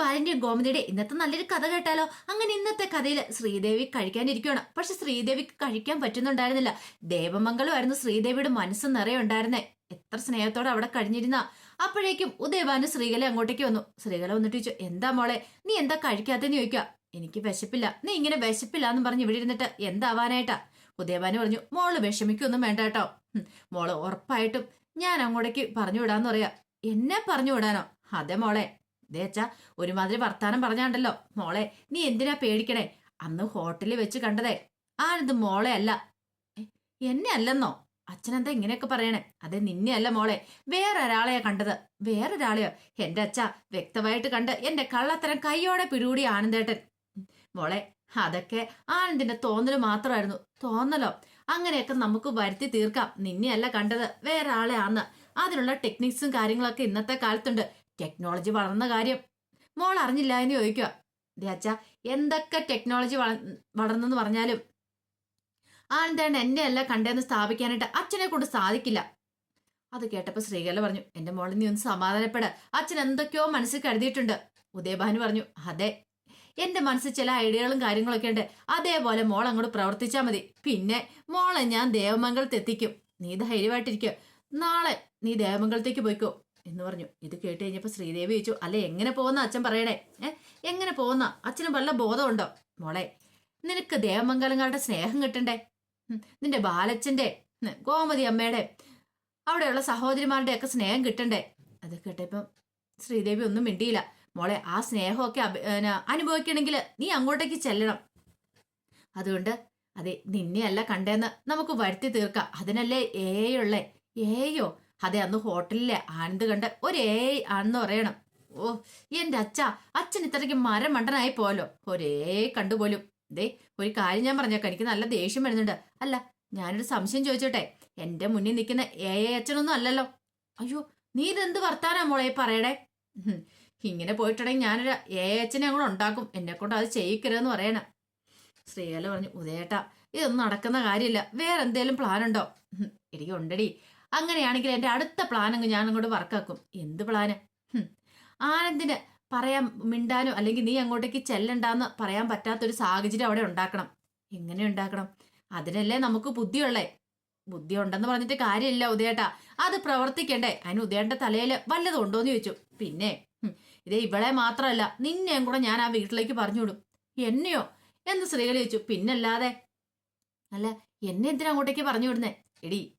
ബാലന്റെയും ഗോമതിയുടെ ഇന്നത്തെ നല്ലൊരു കഥ കേട്ടാലോ? അങ്ങനെ ഇന്നത്തെ കഥയിൽ ശ്രീദേവി കഴിക്കാനിരിക്കുകയാണ്. പക്ഷെ ശ്രീദേവിക്ക് കഴിക്കാൻ പറ്റുന്നുണ്ടായിരുന്നില്ല. ദേവമംഗലമായിരുന്നു ശ്രീദേവിയുടെ മനസ്സ് നിറയെ ഉണ്ടായിരുന്നേ. എത്ര സ്നേഹത്തോടെ അവിടെ കഴിഞ്ഞിരുന്ന. അപ്പോഴേക്കും ഉദയഭാനു ശ്രീകല അങ്ങോട്ടേക്ക് വന്നു. ശ്രീകല വന്നിട്ട് ചോദിച്ചു എന്താ മോളെ നീ എന്താ കഴിക്കാത്തെന്ന് ചോദിക്കുക. എനിക്ക് വിശപ്പില്ല. നീ ഇങ്ങനെ വിശപ്പില്ല എന്ന് പറഞ്ഞ് ഇവിടെ ഇരുന്നിട്ട് എന്താവാനായിട്ടാ? ഉദയഭാനു പറഞ്ഞു മോൾ വിഷമിക്കൊന്നും വേണ്ട കേട്ടോ. മോൾ ഉറപ്പായിട്ടും ഞാൻ അങ്ങോട്ടേക്ക് പറഞ്ഞു വിടാന്ന് പറയാ. എന്നെ പറഞ്ഞു വിടാനോ? അതെ മോളെ. ദേ അച്ഛാ ഒരുമാതിരി വർത്താനം പറഞ്ഞാണ്ടല്ലോ. മോളെ നീ എന്തിനാ പേടിക്കണേ? അന്ന് ഹോട്ടലിൽ വെച്ച് കണ്ടതേ. ആണിത് മോളെ അല്ല. "ഏ, എന്നെ അല്ലെന്നോ? അച്ഛനെന്താ ഇങ്ങനെയൊക്കെ പറയണേ? അതെ നിന്നെയല്ല മോളെ. വേറെ ഒരാളെയാ കണ്ടത്. വേറൊരാളെയോ? എന്റെ അച്ഛ വ്യക്തമായിട്ട് കണ്ട് എന്റെ കള്ളത്തരം കൈയോടെ പിടികൂടി ആനന്ദേട്ടൻ. മോളെ അതൊക്കെ ആനന്ദിന്റെ തോന്നൽ മാത്രമായിരുന്നു. തോന്നലോ? അങ്ങനെയൊക്കെ നമുക്ക് വരുത്തി തീർക്കാം. നിന്നെയല്ല കണ്ടത്. വേറെ ആളെ ആന്ന്. അതിനുള്ള ടെക്നിക്സും കാര്യങ്ങളൊക്കെ ഇന്നത്തെ കാലത്തുണ്ട്. ടെക്നോളജി വളർന്ന കാര്യം മോൾ അറിഞ്ഞില്ല എന്ന് ചോദിക്കുക ദേ അച്ഛാ എന്തൊക്കെ ടെക്നോളജി വള വളർന്നെന്ന് പറഞ്ഞാലും ആനന്ദേണ്ട എന്നെ അല്ല കണ്ടതെന്ന് സ്ഥാപിക്കാനായിട്ട് അച്ഛനെ കൊണ്ട് സാധിക്കില്ല. അത് കേട്ടപ്പോൾ ശ്രീകല പറഞ്ഞു എന്റെ മോളിൽ നീ ഒന്ന് സമാധാനപ്പെട. അച്ഛൻ എന്തൊക്കെയോ മനസ്സിൽ കരുതിയിട്ടുണ്ട്. ഉദയഭാനു പറഞ്ഞു അതെ എന്റെ മനസ്സിൽ ചില ഐഡിയകളും കാര്യങ്ങളൊക്കെ ഉണ്ട്. അതേപോലെ മോൾ അങ്ങോട്ട് പ്രവർത്തിച്ചാൽ മതി. പിന്നെ മോളെ ഞാൻ ദേവമംഗലത്തെത്തിക്കും നീ ധൈര്യമായിട്ടിരിക്കുക നാളെ നീ ദേവമംഗലത്തേക്ക് പോയിക്കോ. എന്ന് പറഞ്ഞു. ഇത് കേട്ട് കഴിഞ്ഞപ്പോൾ ശ്രീദേവി ചോദിച്ചു അല്ല എങ്ങനെ പോകുന്ന അച്ഛൻ പറയണേ? ഏ എങ്ങനെ പോകുന്ന അച്ഛന് വല്ല ബോധമുണ്ടോ? മോളെ നിനക്ക് ദേവമംഗലങ്ങളുടെ സ്നേഹം കിട്ടണ്ടേ? നിന്റെ ബാലച്ചന്റെ ഗോമതി അമ്മയുടെ അവിടെയുള്ള സഹോദരിമാരുടെ ഒക്കെ സ്നേഹം കിട്ടണ്ടേ? അത് കേട്ടപ്പം ശ്രീദേവി ഒന്നും മിണ്ടിയില്ല. മോളെ ആ സ്നേഹമൊക്കെ അനുഭവിക്കണമെങ്കിൽ നീ അങ്ങോട്ടേക്ക് ചെല്ലണം. അതുകൊണ്ട് അതെ നിന്നെയല്ല കണ്ടേന്ന് നമുക്ക് വരുത്തി തീർക്കാം. അതിനല്ലേ ഏയുള്ളേ ഏയോ അതെ അന്ന് ഹോട്ടലിലെ ആനന്ദ് കണ്ട ഒരേ ആണെന്ന് പറയണം. ഓ എന്റെ അച്ഛ അച്ഛൻ ഇത്രയ്ക്ക് മരം മണ്ടനായി പോലോ ഒരേ കണ്ടുപോലും ദേ ഒരു കാര്യം ഞാൻ പറഞ്ഞേക്കാം എനിക്ക് നല്ല ദേഷ്യം വരുന്നുണ്ട്. അല്ല ഞാനൊരു സംശയം ചോദിച്ചോട്ടെ? എന്റെ മുന്നിൽ നിൽക്കുന്ന ഏ അച്ഛനൊന്നും അല്ലല്ലോ. അയ്യോ നീ ഇതെന്ത് വർത്താനാ മോളെ പറയണേ? ഇങ്ങനെ പോയിട്ടുണ്ടെങ്കിൽ ഞാനൊരു ഏ അച്ഛനെ അങ്ങോട്ട് ഉണ്ടാക്കും. എന്നെ കൊണ്ട് അത് ചെയ്യിക്കരുതെന്ന് പറയണം. ശ്രീകല പറഞ്ഞു ഉദയേട്ടാ ഇതൊന്നും നടക്കുന്ന കാര്യമില്ല. വേറെ എന്തേലും പ്ലാൻ ഉണ്ടോ? എനിക്ക് ഉണ്ടടി അങ്ങനെയാണെങ്കിൽ എന്റെ അടുത്ത പ്ലാൻ അങ്ങ് ഞാൻ അങ്ങോട്ട് വർക്കാക്കും എന്ത് പ്ലാന് ആനന്ദിന് പറയാൻ മിണ്ടാനോ അല്ലെങ്കിൽ നീ അങ്ങോട്ടേക്ക് ചെല്ലണ്ടെന്ന് പറയാൻ പറ്റാത്തൊരു സാഹചര്യം അവിടെ ഉണ്ടാക്കണം. എങ്ങനെ ഉണ്ടാക്കണം? അതിനല്ലേ നമുക്ക് ബുദ്ധിയുള്ളേ. ബുദ്ധി ഉണ്ടെന്ന് പറഞ്ഞിട്ട് കാര്യമില്ല ഉദയേട്ടാ. അത് പ്രവർത്തിക്കണ്ടേ. അതിന് ഉദയേട്ട തലയിൽ വല്ലതും ഉണ്ടോന്ന് ചോദിച്ചു. പിന്നെ ഇതേ ഇവളെ മാത്രമല്ല നിന്നെയും കൂടെ ഞാൻ ആ വീട്ടിലേക്ക് പറഞ്ഞു വിടും എന്നെയോ? എന്ന് സ്ത്രീകൾ ചോദിച്ചു. പിന്നല്ലാതെ? അല്ല എന്നെ എന്തിനാ അങ്ങോട്ടേക്ക് പറഞ്ഞു വിടുന്നേ എടി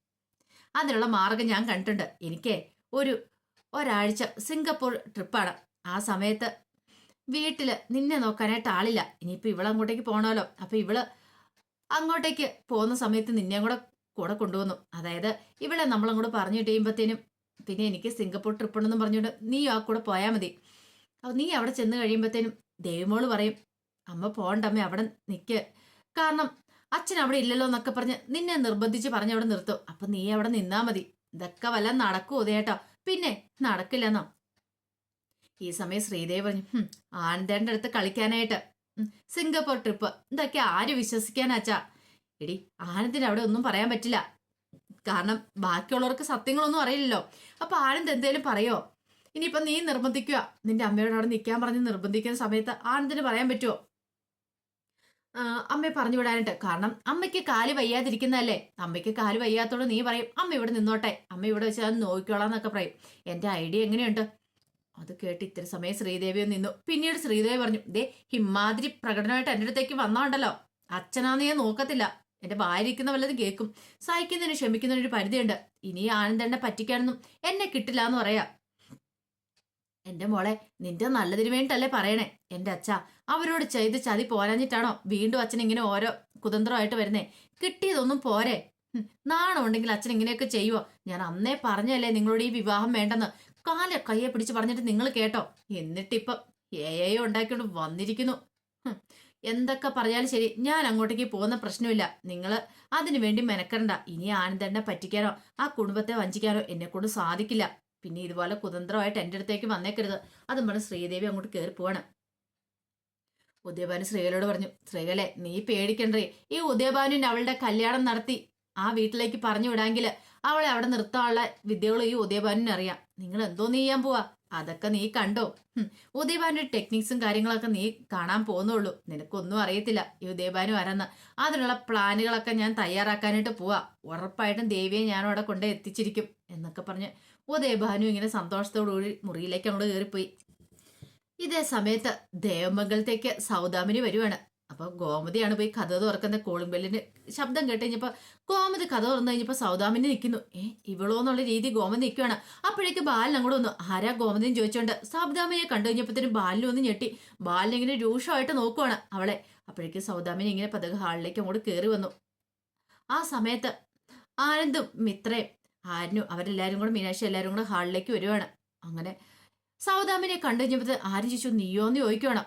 അതിനുള്ള മാർഗം ഞാൻ കണ്ടിട്ടുണ്ട്. എനിക്ക് ഒരു ഒരാഴ്ച സിംഗപ്പൂർ ട്രിപ്പാണ്. ആ സമയത്ത് വീട്ടിൽ നിന്നെ നോക്കാനായിട്ട് ആളില്ല. ഇനിയിപ്പോൾ ഇവൾ അങ്ങോട്ടേക്ക് പോകണമല്ലോ അപ്പോൾ ഇവൾ അങ്ങോട്ടേക്ക് പോകുന്ന സമയത്ത് നിന്നെ കൂടെ കൂടെ കൊണ്ടുവന്നു. അതായത് ഇവിടെ നമ്മളങ്ങോട്ട് പറഞ്ഞു കഴിയുമ്പോഴത്തേനും പിന്നെ എനിക്ക് സിംഗപ്പൂർ ട്രിപ്പ് ഉണ്ടെന്നും പറഞ്ഞുകൊണ്ട് നീ ആ കൂടെ പോയാൽ മതി. അപ്പോൾ നീ അവിടെ ചെന്ന് കഴിയുമ്പോഴത്തേനും ദേവിമോൾ പറയും അമ്മ പോണ്ടമ്മ അവിടെ നിൽക്ക് കാരണം അച്ഛൻ അവിടെ ഇല്ലല്ലോ എന്നൊക്കെ പറഞ്ഞ് നിന്നെ നിർബന്ധിച്ച് പറഞ്ഞ് അവിടെ നിർത്തും. അപ്പൊ നീ അവിടെ നിന്നാ മതി. ഇതൊക്കെ വല്ല നടക്കൂ ഉദയേട്ടോ പിന്നെ നടക്കില്ലെന്നോ. ഈ സമയം ശ്രീദേവി പറഞ്ഞു "ഹും, ആനന്ദേന്റെ അടുത്ത് കളിക്കാനായിട്ട്. Singapore trip. ഇതൊക്കെ ആര് വിശ്വസിക്കാനാച്ചാ എടി ആനന്ദിന് അവിടെ ഒന്നും പറയാൻ പറ്റില്ല. കാരണം ബാക്കിയുള്ളവർക്ക് സത്യങ്ങളൊന്നും അറിയില്ലല്ലോ. അപ്പൊ ആനന്ദ് എന്തേലും പറയോ? ഇനിയിപ്പൊ നീ നിർബന്ധിക്കുക നിന്റെ അമ്മയോട് അവിടെ നിൽക്കാൻ പറഞ്ഞ് നിർബന്ധിക്കുന്ന സമയത്ത് ആനന്ദിന് പറയാൻ പറ്റുമോ അമ്മയെ പറഞ്ഞു വിടാനായിട്ട് കാരണം അമ്മയ്ക്ക് കാൽ വയ്യാതിരിക്കുന്നതല്ലേ? അമ്മയ്ക്ക് കാൽ വയ്യാത്തോട് നീ പറയും അമ്മ ഇവിടെ നിന്നോട്ടെ. അമ്മ ഇവിടെ വെച്ച് അത് നോക്കിക്കോളാം എന്നൊക്കെ പറയും. എന്റെ ഐഡിയ എങ്ങനെയുണ്ട്? അത് കേട്ട് ഇത്ര സമയം ശ്രീദേവിയെ നിന്നു. പിന്നീട് ശ്രീദേവി പറഞ്ഞു ദേ ഹിമാതിരി പ്രകടനമായിട്ട് എന്റെ അടുത്തേക്ക് വന്നാണ്ടല്ലോ. അച്ഛനാന്ന് ഞാൻ നോക്കത്തില്ല. എന്റെ ഭാര്യയ്ക്കുന്ന വല്ലതും കേൾക്കും. സഹിക്കുന്നതിന് ക്ഷമിക്കുന്നതിന് ഒരു പരിധിയുണ്ട്. ഇനി ആനന്ദനെ പറ്റിക്കാനൊന്നും എന്നെ കിട്ടില്ല എന്ന് പറയാ. എന്റെ മോളെ നിന്റെ നല്ലതിന് വേണ്ടിട്ടല്ലേ പറയണേ. എന്റെ അച്ഛ അവരോട് ചെയ്ത് ചതി പോരാഞ്ഞിട്ടാണോ വീണ്ടും അച്ഛൻ ഇങ്ങനെ ഓരോ കുതന്ത്രമായിട്ട് വരുന്നേ? കിട്ടിയതൊന്നും പോരെ. നാണം ഉണ്ടെങ്കിൽ അച്ഛൻ ഇങ്ങനെയൊക്കെ ചെയ്യുവോ? ഞാൻ അന്നേ പറഞ്ഞല്ലേ നിങ്ങളോട് ഈ വിവാഹം വേണ്ടെന്ന്. കാല കയ്യെ പിടിച്ച് പറഞ്ഞിട്ട് നിങ്ങൾ കേട്ടോ. എന്നിട്ടിപ്പം ഏയോ ഉണ്ടാക്കിക്കൊണ്ട് വന്നിരിക്കുന്നു. എന്തൊക്കെ പറഞ്ഞാലും ശരി ഞാൻ അങ്ങോട്ടേക്ക് പോകുന്ന പ്രശ്നമില്ല. നിങ്ങൾ അതിനു വേണ്ടി മെനക്കണ്ട ഇനി ആനന്ദനെ പറ്റിക്കാനോ ആ കുടുംബത്തെ വഞ്ചിക്കാനോ എന്നെ കൊണ്ട് സാധിക്കില്ല. പിന്നെ ഇതുപോലെ കുതന്ത്രമായിട്ട് എന്റെ അടുത്തേക്ക് വന്നേക്കരുത്. അതും പറഞ്ഞ് ശ്രീദേവി അങ്ങോട്ട് കയറി പോവാണ്. ഉദയഭാനു ശ്രീകലയോട് പറഞ്ഞു ശ്രീകലെ നീ പേടിക്കണ്ടേ. ഈ ഉദയഭാനുവിന് അവളുടെ കല്യാണം നടത്തി ആ വീട്ടിലേക്ക് പറഞ്ഞു വിടാമെങ്കിൽ അവളെ അവിടെ നിർത്താനുള്ള വിദ്യകൾ ഈ ഉദയഭാനുവിന് അറിയാം. നിങ്ങൾ എന്തോ നീ ചെയ്യാൻ പോവാ? അതൊക്കെ നീ കണ്ടോ? ഉദയഭാനു ടെക്നിക്സും കാര്യങ്ങളൊക്കെ നീ കാണാൻ പോകുന്നുള്ളൂ. നിനക്കൊന്നും അറിയത്തില്ല ഈ ഉദയഭാനു ആരെന്ന്. അതിനുള്ള പ്ലാനുകളൊക്കെ ഞാൻ തയ്യാറാക്കാനായിട്ട് പോവാ. ഉറപ്പായിട്ടും ദേവിയെ ഞാൻ അവിടെ കൊണ്ട് എത്തിച്ചിരിക്കും എന്നൊക്കെ പറഞ്ഞ് ഉദയഭാനു ഇങ്ങനെ സന്തോഷത്തോടുകൂടി മുറിയിലേക്ക് അങ്ങോട്ട് കയറിപ്പോയി ഇതേ സമയത്ത് ദേവമംഗലത്തേക്ക് സൗദാമിനി വരുവാണ്. അപ്പൊ ഗോമതിയാണ് പോയി കഥ തുറക്കുന്ന കോളിംഗ് ബെല്ലിന് ശബ്ദം കേട്ട് കഴിഞ്ഞപ്പോ ഗോമതി കഥ തുറന്നു കഴിഞ്ഞപ്പോ സൗദാമിനി നിൽക്കുന്നു ഏ ഇവളോ എന്നുള്ള രീതി ഗോമതി നിൽക്കുവാണ് അപ്പോഴേക്ക് ബാലൻ അങ്ങോട്ട് വന്നു. ആരാ? ഗോമതിയും ചോദിച്ചോണ്ട്. സൗദാമിനിയെ കണ്ടു കഴിഞ്ഞപ്പോഴത്തേനും ബാലിന് ഒന്ന് ഞെട്ടി. ബാലിനെ ഇങ്ങനെ രൂക്ഷമായിട്ട് നോക്കുവാണ് അവളെ. അപ്പോഴേക്ക് സൗദാമിനി ഇങ്ങനെ പതുക്കെ ഹാളിലേക്ക് അങ്ങോട്ട് കയറി വന്നു. ആ സമയത്ത് ആനന്ദും മിത്രയും ആരനും അവരെല്ലാവരും കൂടെ മീനാക്ഷി എല്ലാവരും കൂടെ ഹാളിലേക്ക് വരുവാണ്. അങ്ങനെ സൗദാമിനെ കണ്ടു കഴിഞ്ഞപ്പോൾ ആരും ചോദിച്ചു നീയോന്ന് ചോദിക്കണം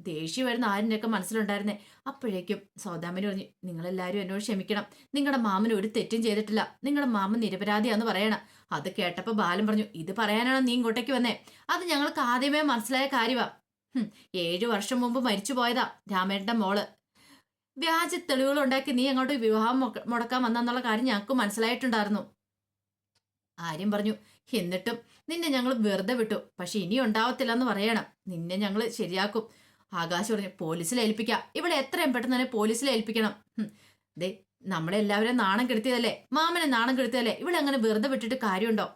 ദേഷ്യം വരുന്ന ആരിനൊക്കെ മനസ്സിലുണ്ടായിരുന്നേ. അപ്പോഴേക്കും സൗദാമിന് പറഞ്ഞു നിങ്ങളെല്ലാവരും എന്നോട് ക്ഷമിക്കണം. നിങ്ങളുടെ മാമൻ ഒരു തെറ്റും ചെയ്തിട്ടില്ല. നിങ്ങളുടെ മാമൻ നിരപരാധിയാന്ന് പറയണം. അത് കേട്ടപ്പോൾ ബാലൻ പറഞ്ഞു ഇത് പറയാനാണോ നീ ഇങ്ങോട്ടേക്ക് വന്നേ? അത് ഞങ്ങൾക്ക് ആദ്യമേ മനസ്സിലായ കാര്യമാ ഏഴു വർഷം മുമ്പ് മരിച്ചു പോയതാ രാമേട്ടന്റെ മോൾ. വ്യാജ തെളിവുകൾ ഉണ്ടാക്കി നീ അങ്ങോട്ട് വിവാഹം മുടക്കാൻ വന്നെന്നുള്ള കാര്യം ഞങ്ങൾക്ക് മനസ്സിലായിട്ടുണ്ടായിരുന്നു. ആര്യം പറഞ്ഞു. എന്നിട്ടും നിന്നെ ഞങ്ങൾ വെറുതെ വിട്ടു. പക്ഷെ ഇനി ഉണ്ടാവത്തില്ല എന്ന് പറയണം. നിന്നെ ഞങ്ങൾ ശരിയാക്കും. ആകാശ് പറഞ്ഞു പോലീസിൽ ഏൽപ്പിക്കാം. ഇവിടെ എത്രയും പെട്ടെന്ന് തന്നെ പോലീസിൽ ഏൽപ്പിക്കണം. ദേ നമ്മളെ എല്ലാവരും നാണം കെടുത്തിയതല്ലേ? മാമനെ നാണം കെടുത്തിയതല്ലേ? ഇവിടെ അങ്ങനെ വെറുതെ വിട്ടിട്ട് കാര്യമുണ്ടോ?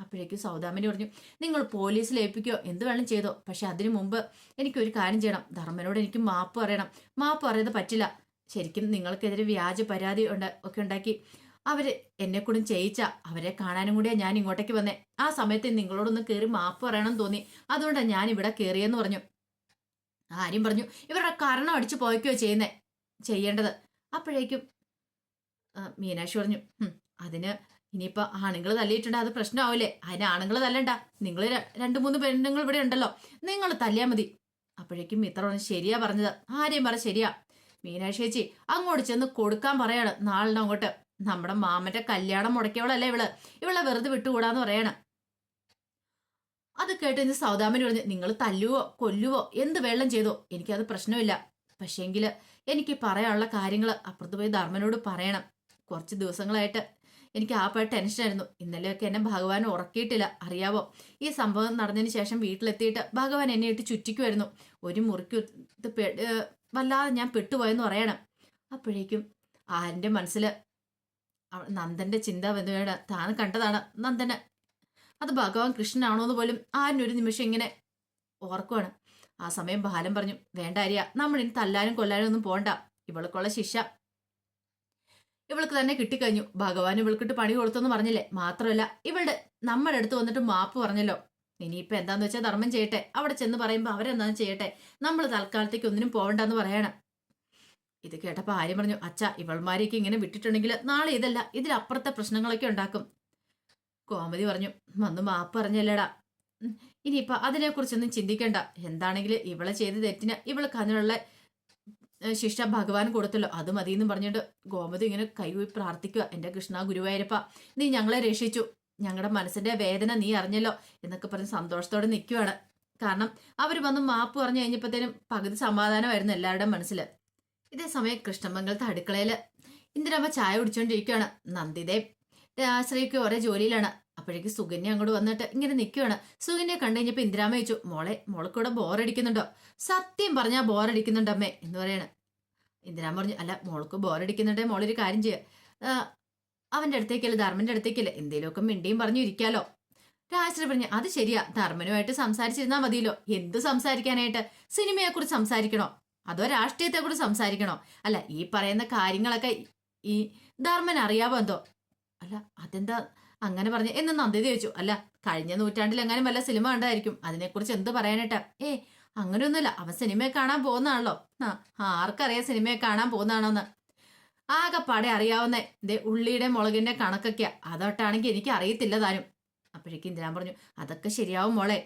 അപ്പോഴേക്കും സൗദാമിനി പറഞ്ഞു നിങ്ങൾ പോലീസിൽ ഏൽപ്പിക്കോ? എന്ത് വേണം ചെയ്തോ. പക്ഷെ അതിനു മുമ്പ് എനിക്കൊരു കാര്യം ചെയ്യണം. ധർമ്മനോട് എനിക്ക് മാപ്പ് പറയണം. മാപ്പ് പറയാതെ പറ്റില്ല. ശരിക്കും നിങ്ങൾക്കെതിരെ വ്യാജ പരാതി ഉണ്ട് ഒക്കെ ഉണ്ടാക്കി. അവർ എന്നെ കൂടും ചെയ്യിച്ച അവരെ കാണാനും കൂടിയാ ഞാൻ ഇങ്ങോട്ടേക്ക് വന്നേ. ആ സമയത്ത് നിങ്ങളോടൊന്ന് കയറി മാപ്പ് പറയണം തോന്നി. അതുകൊണ്ടാണ് ഞാൻ ഇവിടെ കയറിയെന്ന് പറഞ്ഞു. ആര്യം പറഞ്ഞു ഇവരുടെ കരണം അടിച്ചു പോയിക്കോ ചെയ്യുന്നേ ചെയ്യേണ്ടത്. അപ്പോഴേക്കും മീനാക്ഷി പറഞ്ഞു "ഹും, അതിന് ഇനിയിപ്പോ ആണുങ്ങൾ തല്ലിയിട്ടുണ്ട് അത് പ്രശ്നമാവില്ലേ? അതിന് ആണുങ്ങൾ തല്ലണ്ട. നിങ്ങൾ രണ്ടു മൂന്ന് പെണ്ണുങ്ങൾ ഇവിടെ ഉണ്ടല്ലോ. നിങ്ങൾ തല്ലിയാൽ മതി. അപ്പോഴേക്കും മിത്ര പറഞ്ഞു ശരിയാ പറഞ്ഞത്. ആരെയും പറ ശരിയാ. മീനാക്ഷി ചേച്ചി അങ്ങോട്ട് ചെന്ന് കൊടുക്കാൻ പറയാണ്. നാളിനെ അങ്ങോട്ട്. നമ്മുടെ മാമന്റെ കല്യാണം മുടക്കിയവളല്ലേ ഇവൾ? ഇവളെ വെറുതെ വിട്ടുകൂടാന്ന് പറയണം. അത് കേട്ട് ഇന്ന് സൗദാമന് പറഞ്ഞു നിങ്ങൾ തല്ലുവോ കൊല്ലുവോ എന്ത് വെള്ളം ചെയ്തോ? എനിക്കത് പ്രശ്നമില്ല. പക്ഷേങ്കിൽ എനിക്ക് പറയാനുള്ള കാര്യങ്ങൾ അപ്പുറത്ത് പോയി ധർമ്മനോട് പറയണം. കുറച്ച് ദിവസങ്ങളായിട്ട് എനിക്ക് ആ പോയ ടെൻഷനായിരുന്നു. ഇന്നലെയൊക്കെ എന്നെ ഭഗവാൻ ഉറക്കിയിട്ടില്ല. അറിയാവോ? ഈ സംഭവം നടന്നതിന് ശേഷം വീട്ടിലെത്തിയിട്ട് ഭഗവാൻ എന്നെ ഇട്ട് ചുറ്റിക്കുമായിരുന്നു. ഒരു മുറിക്ക് വല്ലാതെ ഞാൻ പെട്ടുപോയെന്ന് പറയണം. അപ്പോഴേക്കും ആരിന്റെ മനസ്സിൽ നന്ദന്റെ ചിന്ത വന്നുവേണ്ട താൻ കണ്ടതാണ് നന്ദന്. അത് ഭഗവാൻ കൃഷ്ണനാണോ എന്ന് പോലും ഒരു നിമിഷം ഇങ്ങനെ ഓർക്കുവാണ്. ആ സമയം ബാലൻ പറഞ്ഞു വേണ്ട അരിയ നമ്മൾ ഇനി തല്ലാനും കൊല്ലാനും ഒന്നും പോണ്ട. ഇവൾക്കുള്ള ശിക്ഷ ഇവൾക്ക് തന്നെ കിട്ടിക്കഴിഞ്ഞു. ഭഗവാൻ ഇവൾക്കിട്ട് പണി കൊടുത്തെന്ന് പറഞ്ഞില്ലേ? മാത്രമല്ല ഇവളുടെ നമ്മുടെ അടുത്ത് വന്നിട്ട് മാപ്പ് പറഞ്ഞല്ലോ. ഇനിയിപ്പോ എന്താന്ന് വെച്ചാൽ ധർമ്മം ചെയ്യട്ടെ. അവിടെ ചെന്ന് പറയുമ്പോൾ അവരെന്താന്ന് ചെയ്യട്ടെ? നമ്മൾ തൽക്കാലത്തേക്ക് ഒന്നിനും പോകണ്ടെന്ന് പറയണം. ഇത് കേട്ടപ്പോൾ ആര്യം പറഞ്ഞു അച്ഛ ഇവൾമാരെയൊക്കെ ഇങ്ങനെ വിട്ടിട്ടുണ്ടെങ്കിൽ നാളെ ഇതല്ല ഇതിലപ്പുറത്തെ പ്രശ്നങ്ങളൊക്കെ ഉണ്ടാക്കും. കോമതി പറഞ്ഞു വന്ന് മാപ്പ് പറഞ്ഞല്ലേടാ. ഇനിയിപ്പോൾ ഇനിയിപ്പൊ അതിനെക്കുറിച്ചൊന്നും ചിന്തിക്കേണ്ട. എന്താണെങ്കിൽ ഇവളെ ചെയ്ത് തെറ്റിന് ഇവൾക്ക് അതിനുള്ള ശിക്ഷ ഭഗവാൻ കൊടുത്തല്ലോ. അത് മതി എന്ന് പറഞ്ഞിട്ട് ഗോമതി ഇങ്ങനെ കൈകൂപ്പി പ്രാർത്ഥിക്കുക. എന്റെ കൃഷ്ണ ഗുരുവായൂരപ്പ നീ ഞങ്ങളെ രക്ഷിച്ചു. ഞങ്ങളുടെ മനസ്സിന്റെ വേദന നീ അറിഞ്ഞല്ലോ എന്നൊക്കെ പറഞ്ഞ് സന്തോഷത്തോടെ നിൽക്കുവാണ് കാരണം അവർ വന്ന് മാപ്പ് പറഞ്ഞു കഴിഞ്ഞപ്പോഴത്തേനും പകുതി സമാധാനമായിരുന്നു എല്ലാവരുടെയും മനസ്സിൽ ഇതേ സമയം കൃഷ്ണമംഗലത്തെ അടുക്കളയിൽ ഇന്ദിരാമ്മ ചായ കുടിച്ചുകൊണ്ടിരിക്കുകയാണ് നന്ദിതേ ശ്രീക്ക് ഒരേ ജോലിയിലാണ്. അപ്പോഴേക്ക് സുകന്യ അങ്ങോട്ട് വന്നിട്ട് ഇങ്ങനെ നിൽക്കുകയാണ് സുകന്യ കണ്ടു കഴിഞ്ഞപ്പോൾ ഇന്ദിരാമ്മ ചോദിച്ചു മോളെ മോൾക്കൂടെ ബോറടിക്കുന്നുണ്ടോ? സത്യം പറഞ്ഞാൽ ബോറടിക്കുന്നുണ്ട് അമ്മേ എന്ന് പറയാണ്. ഇന്ദിരാമ്മ പറഞ്ഞു അല്ല മോൾക്ക് ബോറടിക്കുന്നുണ്ടേ മോളൊരു കാര്യം ചെയ്യുക അവന്റെ അടുത്തേക്കല്ല ധർമ്മന്റെ അടുത്തേക്കല്ല എന്തേലുമൊക്കെ മിണ്ടിയും പറഞ്ഞു ഇരിക്കാലോ. രാജശ്രീ പറഞ്ഞു അത് ശരിയാ ധർമ്മനുമായിട്ട് സംസാരിച്ചിരുന്നാൽ മതിയല്ലോ. എന്ത് സംസാരിക്കാനായിട്ട്? സിനിമയെക്കുറിച്ച് സംസാരിക്കണോ? അതോ രാഷ്ട്രീയത്തെ കൂടെ സംസാരിക്കണോ? അല്ല ഈ പറയുന്ന കാര്യങ്ങളൊക്കെ ഈ ധർമ്മൻ അറിയാവോ എന്തോ? അല്ല അതെന്താ അങ്ങനെ പറഞ്ഞു? എന്ന് നന്ദിത ചോദിച്ചു. അല്ല കഴിഞ്ഞ നൂറ്റാണ്ടിൽ എങ്ങാനും വല്ല സിനിമ കണ്ടായിരിക്കും. അതിനെക്കുറിച്ച് എന്ത് പറയാനായിട്ടാ? ഏ അങ്ങനെയൊന്നുമില്ല. അവൻ സിനിമയെ കാണാൻ പോകുന്നതാണല്ലോ. ആ ആർക്കറിയാം സിനിമയെ കാണാൻ പോകുന്നതാണോന്ന്? ആകെ പടെ അറിയാവുന്ന ദേ ഉള്ളിയുടെ മുളകിന്റെ കണക്കൊക്കെയാ. അതൊട്ടാണെങ്കിൽ എനിക്ക് അറിയത്തില്ല താനും. അപ്പോഴേക്കും ഇന്ദിരാൻ പറഞ്ഞു അതൊക്കെ ശരിയാവും മോളെ.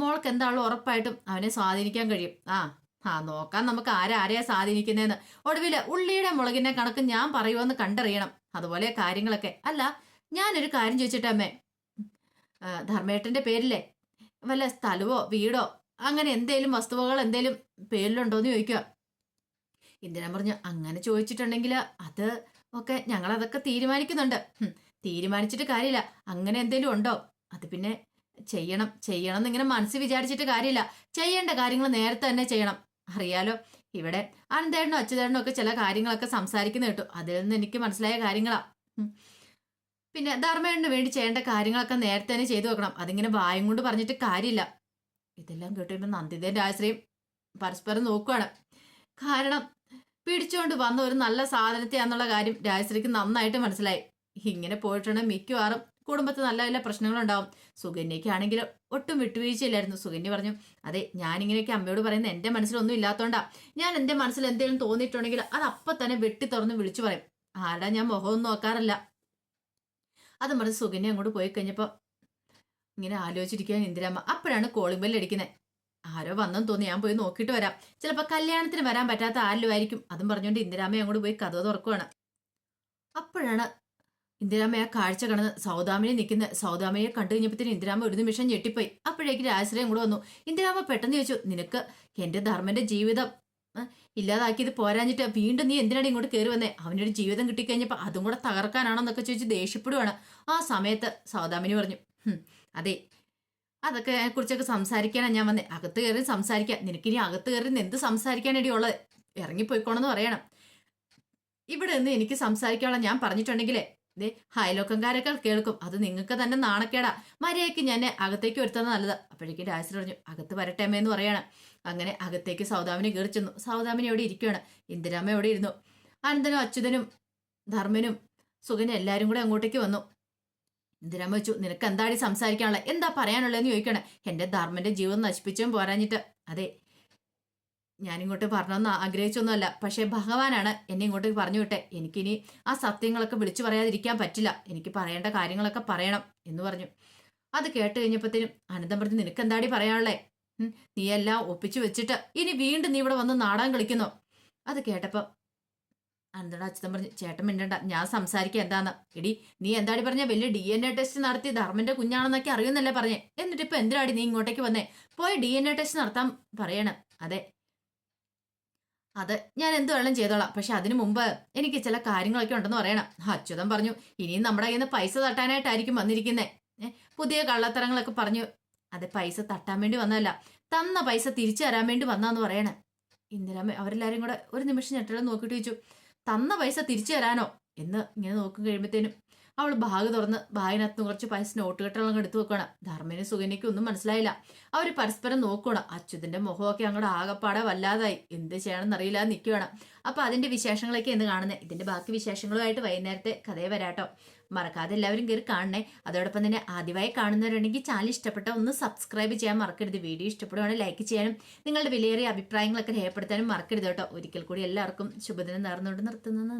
മോൾക്ക് എന്താണല്ലോ ഉറപ്പായിട്ടും അവനെ സ്വാധീനിക്കാൻ കഴിയും. ആ ആ നോക്കാൻ നമുക്ക് ആരാരെയാ സ്വാധീനിക്കുന്നതെന്ന്. ഒടുവിൽ ഉള്ളിയുടെ മുളകിന്റെ കണക്ക് ഞാൻ പറയുമെന്ന് കണ്ടറിയണം. അതുപോലെ കാര്യങ്ങളൊക്കെ. അല്ല ഞാനൊരു കാര്യം ചോദിച്ചിട്ട് അമ്മേ? ധർമ്മേട്ടന്റെ പേരില്ലേ? വല്ല സ്ഥലവോ വീടോ അങ്ങനെ എന്തേലും വസ്തുവകൾ എന്തേലും പേരിലുണ്ടോന്ന് ചോദിക്കുക ഇന്ദിര പറഞ്ഞു അങ്ങനെ ചോദിച്ചിട്ടുണ്ടെങ്കിൽ അത് ഒക്കെ ഞങ്ങൾ അതൊക്കെ തീരുമാനിക്കുന്നുണ്ട് തീരുമാനിച്ചിട്ട് കാര്യമില്ല. അങ്ങനെ എന്തേലും ഉണ്ടോ? അത് പിന്നെ ചെയ്യണം ചെയ്യണം എന്നിങ്ങനെ മനസ്സ് വിചാരിച്ചിട്ട് കാര്യമില്ല. ചെയ്യേണ്ട കാര്യങ്ങൾ നേരത്തെ തന്നെ ചെയ്യണം. അറിയാലോ. ഇവിടെ അനന്തേടനും അച്യുതേടനും ഒക്കെ ചില കാര്യങ്ങളൊക്കെ സംസാരിക്കുന്ന കേട്ടു. അതിൽ നിന്ന് എനിക്ക് മനസ്സിലായ കാര്യങ്ങളാ. പിന്നെ ധർമ്മേടന് വേണ്ടി ചെയ്യേണ്ട കാര്യങ്ങളൊക്കെ നേരത്തെ തന്നെ ചെയ്തു വെക്കണം. അതിങ്ങനെ വായും കൊണ്ട് പറഞ്ഞിട്ട് കാര്യമില്ല. ഇതെല്ലാം കേട്ടുമ്പോൾ നന്ദിതേന്റെ ആശ്രയം പരസ്പരം നോക്കുവാണ്. കാരണം പിടിച്ചുകൊണ്ട് വന്ന ഒരു നല്ല സാധനത്തെയാന്നുള്ള കാര്യം രാജശ്രീക്ക് നന്നായിട്ട് മനസ്സിലായി. ഇങ്ങനെ പോയിട്ടുണ്ടെങ്കിൽ മിക്കവാറും കുടുംബത്തിൽ നല്ല നല്ല പ്രശ്നങ്ങളുണ്ടാവും. സുകന്യയ്ക്കാണെങ്കിൽ ഒട്ടും വിട്ടുവീഴ്ചയില്ലായിരുന്നു. സുകന്യ പറഞ്ഞു അതെ ഞാനിങ്ങനെയൊക്കെ അമ്മയോട് പറയുന്നത് എന്റെ മനസ്സിലൊന്നും ഇല്ലാത്തതുകൊണ്ടാ ഞാൻ എന്റെ മനസ്സിൽ എന്തെങ്കിലും തോന്നിയിട്ടുണ്ടെങ്കിൽ അത് അപ്പം തന്നെ വെട്ടി തുറന്ന് വിളിച്ചു പറയും. ആരുടെ ഞാൻ മുഖമൊന്നും നോക്കാറില്ല. അത് പറഞ്ഞ് സുകന്യ അങ്ങോട്ട് പോയി കഴിഞ്ഞപ്പോൾ ഇങ്ങനെ ആലോചിച്ചിരിക്കുകയാണ് ഇന്ദിരാമ്മ. അപ്പോഴാണ് കോളിംഗ് ബെല്ല് അടിക്കുന്നത്. ആരോ വന്നെന്ന് തോന്നി ഞാൻ പോയി നോക്കിയിട്ട് വരാം. ചിലപ്പോൾ കല്യാണത്തിന് വരാൻ പറ്റാത്ത ആരിലും ആയിരിക്കും അതും പറഞ്ഞുകൊണ്ട് ഇന്ദിരാമ്മ അങ്ങോട്ട് പോയി കഥ തുറക്കുവാണ്. അപ്പോഴാണ് ഇന്ദിരാമ്മ ആ കാഴ്ച കടന്ന് സൗദാമിനെ നിൽക്കുന്ന സൗദാമയെ കണ്ടു കഴിഞ്ഞപ്പോൾ ഇന്ദിരാമ്മ ഒരു നിമിഷം ഞെട്ടിപ്പോയി. അപ്പോഴേക്ക് രാജശ്രയം കൂടെ വന്നു. ഇന്ദിരാമ്മ പെട്ടെന്ന് ചോദിച്ചു നിനക്ക് എന്റെ ധർമ്മന്റെ ജീവിതം ഇല്ലാതാക്കിയത് പോരാഞ്ഞിട്ട് വീണ്ടും നീ എന്തിനാണ് ഇങ്ങോട്ട് കയറി വന്നേ? അവനൊരു ജീവിതം കിട്ടിക്കഴിഞ്ഞപ്പോൾ അതും കൂടെ തകർക്കാനാണെന്നൊക്കെ ചോദിച്ച് ദേഷ്യപ്പെടുവാണ്. ആ സമയത്ത് സൗദാമിനി പറഞ്ഞു അതെ അതൊക്കെ കുറിച്ചൊക്കെ സംസാരിക്കാനാണ് ഞാൻ വന്നേ. അകത്ത് കയറി സംസാരിക്കാം. നിനക്കിനി അകത്ത് കയറി എന്ത് സംസാരിക്കാനടി ഉള്ളത്? ഇറങ്ങിപ്പോയിക്കോണെന്ന് പറയണം. ഇവിടെ നിന്ന് എനിക്ക് സംസാരിക്കാനുള്ള ഞാൻ പറഞ്ഞിട്ടുണ്ടെങ്കിലേ ദേ അയലോക്കംകാരൊക്കെ കേൾക്കും. അത് നിങ്ങൾക്ക് തന്നെ നാണക്കേടാ. മര്യാദയ്ക്ക് ഞാൻ അകത്തേക്ക് വരുത്തുന്നത് നല്ലത്. അപ്പോഴേക്കും രാജശ്രീ പറഞ്ഞു അകത്ത് വരട്ടെ എന്ന് പറയണം. അങ്ങനെ അകത്തേക്ക് സൗദാമിനി കയറി ചെന്നു. സൗദാമിനി എവിടെ ഇരിക്കുകയാണ് ഇന്ദിരാമ്മ എവിടെ ഇരുന്നു. അനന്തനും അച്യുതനും ധർമ്മനും സുഖനും എല്ലാവരും കൂടെ അങ്ങോട്ടേക്ക് വന്നു. ഇന്ദിരാമ്മ വെച്ചു നിനക്ക് എന്താടി സംസാരിക്കാനുള്ള എന്താ പറയാനുള്ളതെന്ന് ചോദിക്കണേ എന്റെ ധർമ്മന്റെ ജീവൻ നശിപ്പിച്ചും പോരാഞ്ഞിട്ട്. അതെ ഞാനിങ്ങോട്ട് പറഞ്ഞൊന്നും ആഗ്രഹിച്ചൊന്നുമല്ല. പക്ഷേ ഭഗവാനാണ് എന്നെ ഇങ്ങോട്ട് പറഞ്ഞു വിട്ടെ. എനിക്കിനി ആ സത്യങ്ങളൊക്കെ വിളിച്ചു പറയാതിരിക്കാൻ പറ്റില്ല. എനിക്ക് പറയേണ്ട കാര്യങ്ങളൊക്കെ പറയണം എന്ന് പറഞ്ഞു. അത് കേട്ട് കഴിഞ്ഞപ്പോഴത്തേനും അനന്തം പറഞ്ഞു നിനക്ക് എന്താടി പറയാനുള്ളേ? നീ എല്ലാം ഒപ്പിച്ചു വെച്ചിട്ട് ഇനി വീണ്ടും നീ ഇവിടെ വന്ന് നാടകം കളിക്കുന്നു. അത് കേട്ടപ്പോൾ അനന്തയുടെ അച്ഛൻ പറഞ്ഞു ചേട്ടൻ മിണ്ടണ്ട ഞാൻ സംസാരിക്കുക എന്താന്ന്. എടി നീ എന്താടി പറഞ്ഞ? വലിയ ഡി എൻ എ ടെസ്റ്റ് നടത്തി ധർമ്മന്റെ കുഞ്ഞാണെന്നൊക്കെ അറിയുന്നല്ലേ പറഞ്ഞേ. എന്നിട്ട് ഇപ്പൊ എന്തിനാടി നീ ഇങ്ങോട്ടേക്ക് വന്നേ? പോയി ഡി എൻ എ ടെസ്റ്റ് നടത്താൻ പറയണം. അതെ അത് ഞാൻ എന്ത് വേണം ചെയ്തോളാം. പക്ഷെ അതിനു മുമ്പ് എനിക്ക് ചില കാര്യങ്ങളൊക്കെ ഉണ്ടെന്ന് പറയണം. അച്യുതൻ പറഞ്ഞു ഇനിയും നമ്മുടെ കയ്യിൽ നിന്ന് പൈസ തട്ടാനായിട്ടായിരിക്കും വന്നിരിക്കുന്നത് പുതിയ കള്ളത്തരങ്ങളൊക്കെ പറഞ്ഞു. അത് പൈസ തട്ടാൻ വേണ്ടി വന്നതല്ല തന്ന പൈസ തിരിച്ചു തരാൻ വേണ്ടി വന്നാന്ന് പറയണേ. ഇന്ദിരാമ്മ അവരെല്ലാരും കൂടെ ഒരു നിമിഷം ഞെട്ടലും നോക്കിയിട്ട് ചോദിച്ചു തന്ന പൈസ തിരിച്ചു തരാനോ എന്ന് ഇങ്ങനെ നോക്കി കഴിയുമ്പോഴത്തേനും അവൾ ബാഗ് തുറന്ന് ബാഗിനകത്ത് കുറച്ച് പൈസ നോട്ട് കെട്ടുകളൊക്കെ എടുത്തു വെക്കണം ധർമ്മനും സുഗന്യയ്ക്കും ഒന്നും മനസ്സിലായില്ല. അവർ പരസ്പരം നോക്കണം അച്യുതന്റെ മുഖമൊക്കെ അങ്ങോട്ട് ആകപ്പാടെ വല്ലാതായി. എന്ത് ചെയ്യണമെന്ന് അറിയില്ല നിൽക്കുകയാണ് അപ്പൊ അതിന്റെ വിശേഷങ്ങളൊക്കെ എന്ന് കാണുന്നേ. ഇതിന്റെ ബാക്കി വിശേഷങ്ങളുമായിട്ട് വൈകുന്നേരത്തെ കഥയെ വരാട്ടോ. മറക്കാതെ എല്ലാവരും കയറി കാണണേ. അതോടൊപ്പം തന്നെ ആദ്യമായി കാണുന്നവരുണ്ടെങ്കിൽ ചാനൽ ഇഷ്ടപ്പെട്ട ഒന്ന് സബ്സ്ക്രൈബ് ചെയ്യാൻ മറക്കരുത്. വീഡിയോ ഇഷ്ടപ്പെടുവാണെങ്കിൽ ലൈക്ക് ചെയ്യാനും നിങ്ങളുടെ വിലയേറിയ അഭിപ്രായങ്ങളൊക്കെ രേഖപ്പെടുത്താനും മറക്കരുത് കേട്ടോ. ഒരിക്കൽ കൂടി എല്ലാവർക്കും ശുഭദിനം നേർന്നുകൊണ്ട് നിർത്തുന്നു.